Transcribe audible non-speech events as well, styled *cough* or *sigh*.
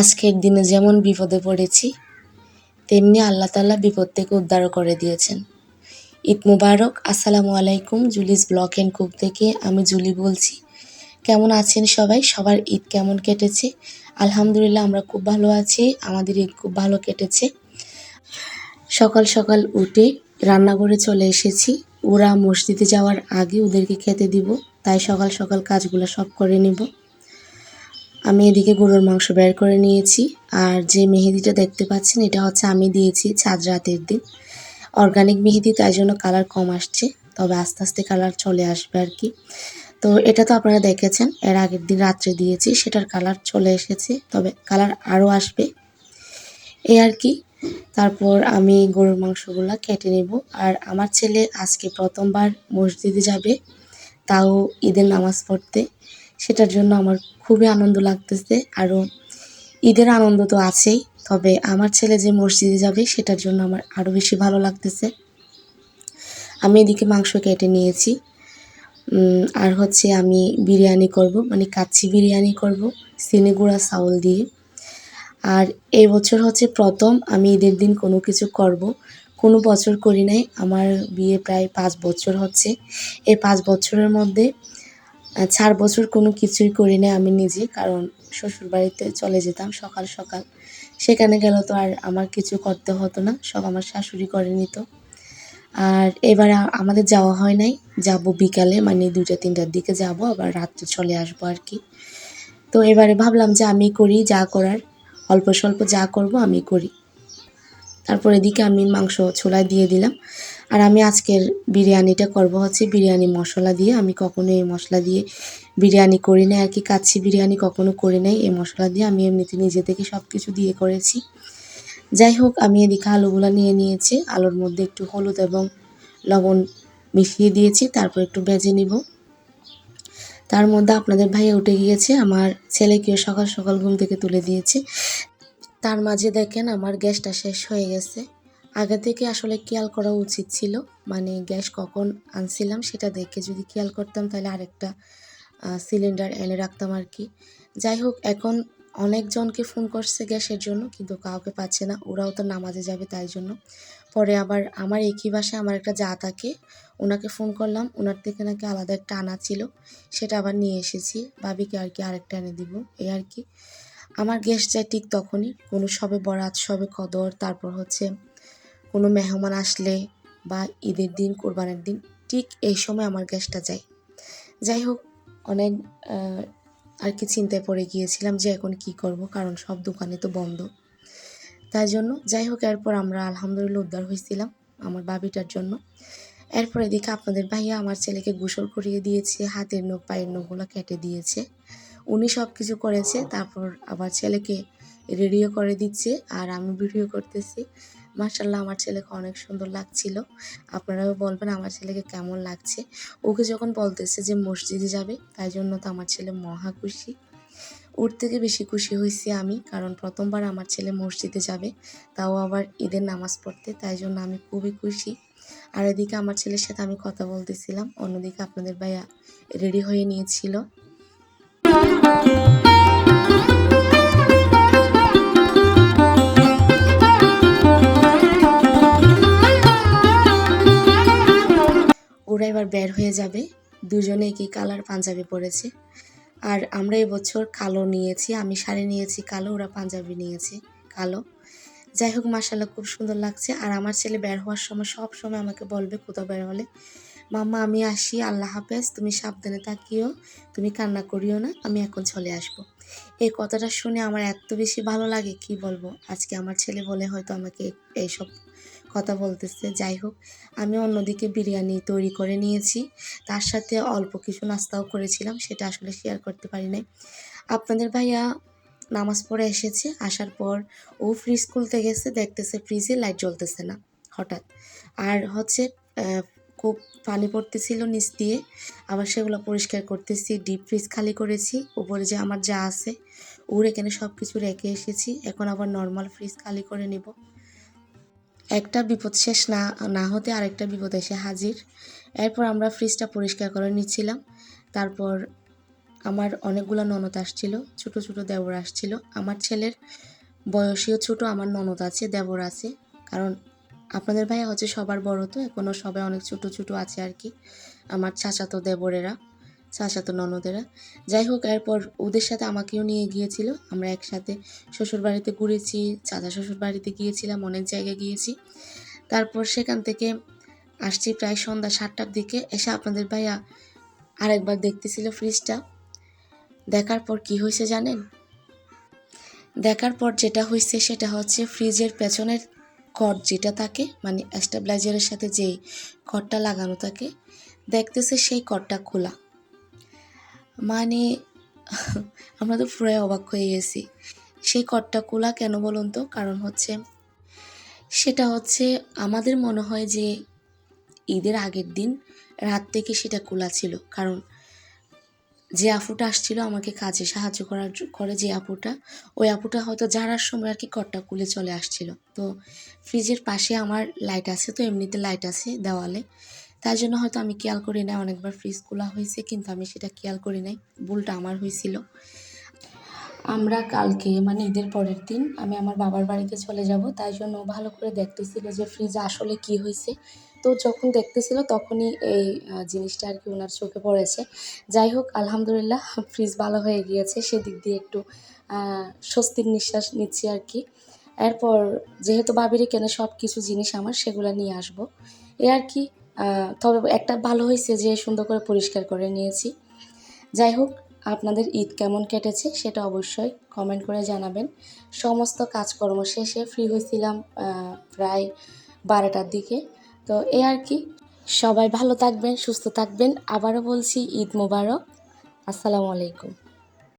আজকের দিনে যেমন বিপদে পড়েছি, তেমনি আল্লাহ তাআলা বিপদ থেকে উদ্ধারও করে দিয়েছেন। ঈদ মুবারক। আসসালামু আলাইকুম, জুলিস ব্লক অ্যান্ড কুক থেকে আমি জুলি বলছি। কেমন আছেন সবাই? সবার ঈদ কেমন কেটেছে? আলহামদুলিল্লাহ আমরা খুব ভালো আছি। আমাদের ঈদ খুব ভালো কেটেছে। সকাল সকাল উঠে রান্নাঘরে চলে এসেছি। ওরা মসজিদে যাওয়ার আগে ওদেরকে খেতে দিব, তাই সকাল সকাল কাজগুলো সব করে নিব। আমি এদিকে গরুর মাংস বের করে নিয়েছি। আর যে মেহেদিটা দেখতে পাচ্ছেন, এটা হচ্ছে আমি দিয়েছি ছাদ রাতের দিন। অর্গানিক মেহেদি, তাই জন্য কালার কম আসছে, তবে আস্তে আস্তে কালার চলে আসবে আর কি। তো এটা তো আপনারা দেখেছেন, এর আগের দিন রাত্রে দিয়েছি, সেটার কালার চলে এসেছে, তবে কালার আরও আসবে। এই আর কি, তারপর আমি গরুর মাংসগুলো কেটে নেব। আর আমার ছেলে আজকে প্রথমবার মসজিদে যাবে, তাও ঈদের নামাজ পড়তে। সেটার জন্য আমার খুবই আনন্দ লাগতেছে। আরও ঈদের আনন্দ তো আছেই, তবে আমার ছেলে যে মসজিদে যাবে সেটার জন্য আমার আরও বেশি ভালো লাগতেছে। আমি এদিকে মাংস কেটে নিয়েছি। আর হচ্ছে আমি বিরিয়ানি করব মানে কাচ্চি বিরিয়ানি করব, চিনি গুঁড়া চাউল দিয়ে। আর এই বছর হচ্ছে প্রথম আমি ঈদের দিন কোনো কিছু করব। কোনো বছর করি নাই, আমার বিয়ে প্রায় পাঁচ বছর হচ্ছে। এই পাঁচ বছরের মধ্যে চার বছর কোনো কিছুই করি নাই আমি নিজে, কারণ শ্বশুর বাড়িতে চলে যেতাম সকাল সকাল। সেখানে গেলে তো আর আমার কিছু করতে হতো না, সব আমার শাশুড়ি করে নিত। আর এবার আমাদের যাওয়া হয় নাই, যাব বিকালে মানে দুইটা, তিনটার দিকে যাব, আবার রাত্রে চলে আসব আর কি। তো এবারে ভাবলাম যে আমি করি যা করার, অল্প স্বল্প যা করব আমি করি। তারপর এদিকে আমি মাংস ছোলায় দিয়ে দিলাম। আর আমি আজকের বিরিয়ানিটা করব হচ্ছে বিরিয়ানি মশলা দিয়ে। আমি কখনো এই মশলা দিয়ে বিরিয়ানি করি নাই, আর কি কাচ্ছি বিরিয়ানি কখনো করি নাই। এই মশলা দিয়ে আমি এমনিতে নিজে থেকে সব কিছু দিয়ে করেছি। যাই হোক, আমি এদিকে আলুগুলো নিয়ে নিয়েছি। আলুর মধ্যে একটু হলুদ এবং লবণ মিশিয়ে দিয়েছি, তারপর একটু ভেজে নিব। তার মধ্যে আপনাদের ভাইয়া উঠে গিয়েছে, আমার ছেলেকেও সকাল সকাল ঘুম থেকে তুলে দিয়েছে। তার মাঝে দেখেন আমার গ্যাসটা শেষ হয়ে গেছে। আগে থেকে আসলে খেয়াল করা উচিত ছিল। মানে গ্যাস কখন আনছিলাম সেটা দেখে যদি খেয়াল করতাম তাহলে আরেকটা সিলিন্ডার এনে রাখতাম আর কি। যাই হোক, এখন অনেকজনকে ফোন করছে গ্যাসের জন্য, কিন্তু কাউকে পাচ্ছে না। ওরাও তো নামাজে যাবে তাই জন্য। পরে আবার আমার একই বাসায় আমার একটা যা থাকে, ওনাকে ফোন করলাম। ওনার থেকে নাকি আলাদা একটা আনা ছিল, সেটা আবার নিয়ে এসেছি। ভাবিকে আর কি আরেকটা এনে দিব এই আর কি। আমার গ্যাস যায় ঠিক তখনই। কোনো সবে বরাত, সবে কদর, তারপর হচ্ছে কোনো মেহমান আসলে বা ঈদের দিন, কোরবানের দিন ঠিক এই সময় আমার গ্যাসটা যায়। যাই হোক, অনেক আর কি চিন্তায় পড়ে গিয়েছিলাম যে এখন কি করব, কারণ সব দোকানে তো বন্ধ। তাই জন্য যাই হোক, এরপর আমরা আলহামদুলিল্লাহ উদ্ধার হয়েছিলাম আমার বাবিটার জন্য। এরপর এদিকে আপনাদের ভাইয়া আমার ছেলেকে গোসল করিয়ে দিয়েছে, হাতের নখ, পায়ের নখগুলো কেটে দিয়েছে। উনি সব কিছু করেছে, তারপর আবার ছেলেকে রেডিও করে দিচ্ছে, আর আমি ভিডিও করতেছি। মার্শাল্লাহ আমার ছেলেকে অনেক সুন্দর লাগছিল। আপনারাও বলবেন আমার ছেলেকে কেমন লাগছে। ওকে যখন বলতেছে যে মসজিদে যাবে, তাই জন্য তো আমার ছেলে মহা খুশি। ওর থেকে বেশি খুশি হয়েছি আমি, কারণ প্রথমবার আমার ছেলে মসজিদে যাবে, তাও আবার ঈদের নামাজ পড়তে, তাই জন্য আমি খুবই খুশি। আর এদিকে আমার ছেলের সাথে আমি কথা বলতেছিলাম, অন্যদিকে আপনাদের ভাইয়া রেডি হয়ে নিয়েছিল। ওরা এবার বের হয়ে যাবে। দুজনে কি কালার পাঞ্জাবি পরেছে। আর আমরা এবছর কালো নিয়েছি, আমি শাড়ি নিয়েছি কালো, ওরা পাঞ্জাবি নিয়েছে কালো। যাই হোক মাসাল্লাহ খুব সুন্দর লাগছে। আর আমার ছেলে বের হওয়ার সময় সব সময় আমাকে বলবে কোথাও বের হলে। মাম্মা, আমি আসি, আল্লাহ হাফেজ, তুমি সাবধানে তাকিও, তুমি কান্না করিও না, আমি এখন চলে আসব। এই কথাটা শুনে আমার এত বেশি ভালো লাগে, কি বলব? আজকে আমার ছেলে বলে হয়তো আমাকে এইসব কথা বলতেছে। যাই হোক আমি অন্যদিকে বিরিয়ানি তৈরি করে নিয়েছি। তার সাথে অল্প কিছু নাস্তাও করেছিলাম, সেটা আসলে শেয়ার করতে পারি নাই। আপনাদের ভাইয়া নামাজ পড়ে এসেছে, আসার পর ও ফ্রিজ খুলতে গেছে, দেখতেছে ফ্রিজে লাইট জ্বলতেছে না, হঠাৎ। আর হচ্ছে খুব পানি পড়তেছিল নিচ দিয়ে, আবার সেগুলো পরিষ্কার করতেছি ডিপ ফ্রিজ খালি করেছি, উপরে যে আমার যা আছে, ওর এখানে সব কিছু রেখে এসেছি, এখন আবার নর্মাল ফ্রিজ খালি করে নিব। একটা বিপদ শেষ না না হতে আরেকটা বিপদ এসে হাজির। এরপর আমরা ফ্রিজটা পরিষ্কার করে নিচ্ছিলাম। তারপর আমার অনেকগুলো ননদ আসছিল, ছোট ছোট দেবর আসছিল। আমার ছেলের বয়সীয় ছোট, আমার ননদ আছে, দেবর আছে। কারণ আপনাদের ভাইয়া হচ্ছে সবার বড় তো এখনও সবাই অনেক ছোট ছোট আছে আর কি। আমার চাচাতো দেবরেরা। চাচাতো ননদেরা। যাই হোক এরপর ওদের সাথে আমাকেও নিয়ে গিয়েছিল। আমরা একসাথে শ্বশুর বাড়িতে ঘুরেছি, চাচা শ্বশুর বাড়িতে গিয়েছিলাম, অনেক জায়গায় গিয়েছি। তারপর সেখান থেকে আসছি প্রায় সন্ধ্যা সাতটার দিকে। এসে আপনাদের ভাইয়া আরেকবার দেখতেছিল ফ্রিজটা। দেখার পর কি হয়েছে জানেন? দেখার পর যেটা হয়েছে সেটা হচ্ছে ফ্রিজের পেছনের কট যেটা থাকে মানে স্টেবিলাইজারের সাথে যেই কটটা লাগানো থাকে, দেখতেছে সেই কটটা খোলা। মানে *laughs* আমরা তো পুরাই অবাক হয়ে গেছি। সেই কটটা খোলা কেন বলুন তো? কারণ হচ্ছে, সেটা হচ্ছে আমাদের মনে হয় যে ঈদের আগের দিন রাত থেকে সেটা খোলা ছিল। কারণ যে আপুটা আসছিল আমাকে কাজে সাহায্য করার করে যে আপুটা, ওই আপুটা হয়তো যারার সময় আর কি কটটা খুলে চলে আসছিল। তো ফ্রিজের পাশে আমার লাইট আছে, তো এমনিতে লাইট আছে দেওয়ালে। তাই জন্য হয়তো আমি খেয়াল করি না অনেকবার ফ্রিজ খোলা হয়েছে, কিন্তু আমি সেটা খেয়াল করি নাই। ভুলটা আমার হয়েছিল। আমরা কালকে মানে ঈদের পরের দিন, আমি আমার বাবার বাড়িতে চলে যাব। তাই জন্য ভালো করে দেখতেছিল যে ফ্রিজ আসলে কি হয়েছে। তো যখন দেখতেছিল তখনই এই জিনিসটা আর কি ওনার চোখে পড়েছে। যাই হোক, আলহামদুলিল্লাহ ফ্রিজ ভালো হয়ে গিয়েছে। সেদিক দিয়ে একটু স্বস্তির নিঃশ্বাস নিচ্ছি আর কি। এরপর যেহেতু বাবিরে কেনে সব কিছু জিনিস আমার, সেগুলো নিয়ে আসব। এ আর কি তবে একটা ভালো হয়েছে যে সুন্দর করে পরিষ্কার করে নিয়েছি। যাই হোক, আপনাদের ঈদ কেমন কেটেছে সেটা অবশ্যই কমেন্ট করে জানাবেন। সমস্ত কাজকর্ম শেষে ফ্রি হয়েছিলাম প্রায় বারোটার দিকে। তো এই আর কি, সবাই ভালো থাকবেন, সুস্থ থাকবেন। আবারও বলছি ঈদ মোবারক। আসসালামু আলাইকুম।